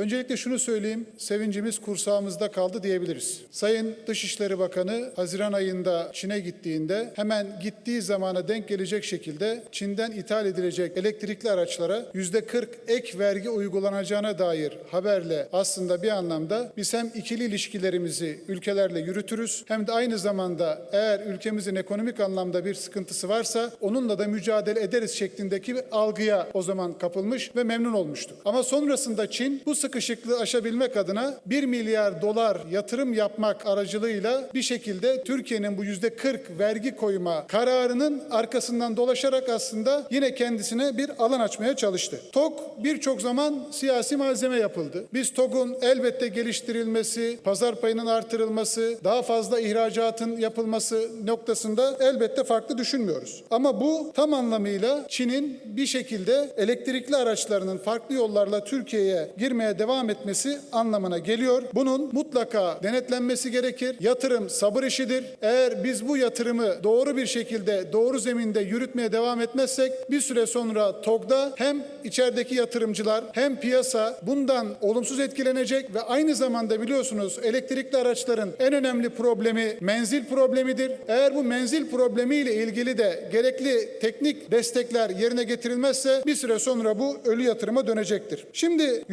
Öncelikle şunu söyleyeyim, sevincimiz kursağımızda kaldı diyebiliriz. Sayın Dışişleri Bakanı Haziran ayında Çin'e gittiğinde hemen gittiği zamana denk gelecek şekilde Çin'den ithal edilecek elektrikli araçlara yüzde 40 ek vergi uygulanacağına dair haberle aslında bir anlamda biz hem ikili ilişkilerimizi ülkelerle yürütürüz hem de aynı zamanda eğer ülkemizin ekonomik anlamda bir sıkıntısı varsa onunla da mücadele ederiz şeklindeki bir algıya o zaman kapılmış ve memnun olmuştu. Ama sonrasında Çin bu sıkışıklığı aşabilmek adına 1 milyar dolar yatırım yapmak aracılığıyla bir şekilde Türkiye'nin bu yüzde 40 vergi koyma kararının arkasından dolaşarak aslında yine kendisine bir alan açmaya çalıştı. TOG birçok zaman siyasi malzeme yapıldı. Biz TOG'un elbette geliştirilmesi, pazar payının artırılması, daha fazla ihracatın yapılması noktasında elbette farklı düşünmüyoruz. Ama bu tam anlamıyla Çin'in bir şekilde elektrikli araçlarının farklı yollarla Türkiye'ye girmeye devam etmesi anlamına geliyor. Bunun mutlaka denetlenmesi gerekir. Yatırım sabır işidir. Eğer biz bu yatırımı doğru bir şekilde doğru zeminde yürütmeye devam etmezsek bir süre sonra TOG'da hem içerideki yatırımcılar hem piyasa bundan olumsuz etkilenecek ve aynı zamanda biliyorsunuz elektrikli araçların en önemli problemi menzil problemidir. Eğer bu menzil problemiyle ilgili de gerekli teknik destekler yerine getirilmezse bir süre sonra bu ölü yatırıma dönecektir. Şimdi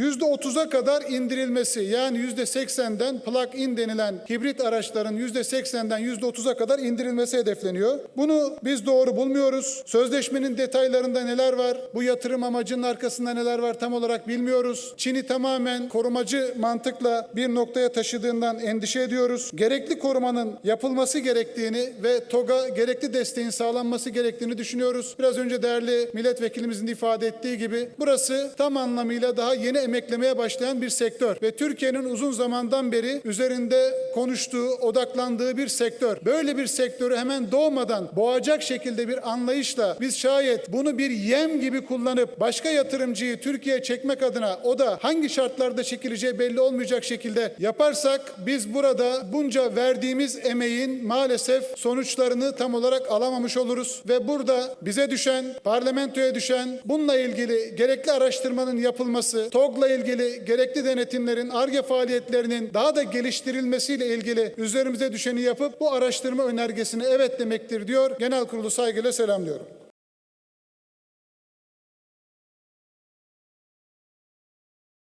%30'a kadar indirilmesi yani %80'den plug-in denilen hibrit araçların %80'den %30'a kadar indirilmesi hedefleniyor. Bunu biz doğru bulmuyoruz. Sözleşmenin detaylarında neler var? Bu yatırım amacının arkasında neler var tam olarak bilmiyoruz. Çin'i tamamen korumacı mantıkla bir noktaya taşıdığından endişe ediyoruz. Gerekli korumanın yapılması gerektiğini ve TOG'a gerekli desteğin sağlanması gerektiğini düşünüyoruz. Biraz önce değerli milletvekilimizin de ifade ettiği gibi burası tam anlamıyla daha yeni emeklemeye başlayan bir sektör ve Türkiye'nin uzun zamandan beri üzerinde konuştuğu, odaklandığı bir sektör. Böyle bir sektörü hemen doğmadan boğacak şekilde bir anlayışla biz şayet bunu bir yem gibi kullanıp başka yatırımcıyı Türkiye'ye çekmek adına o da hangi şartlarda çekileceği belli olmayacak şekilde yaparsak biz burada bunca verdiğimiz emeğin maalesef sonuçlarını tam olarak alamamış oluruz ve burada bize düşen, parlamentoya düşen bununla ilgili gerekli araştırmanın yapılması, TOG'la ilgili gerekli denetimlerin, ARGE faaliyetlerinin daha da geliştirilmesiyle ilgili üzerimize düşeni yapıp bu araştırma önergesine evet demektir diyor. Genel kurulu saygıyla selamlıyorum.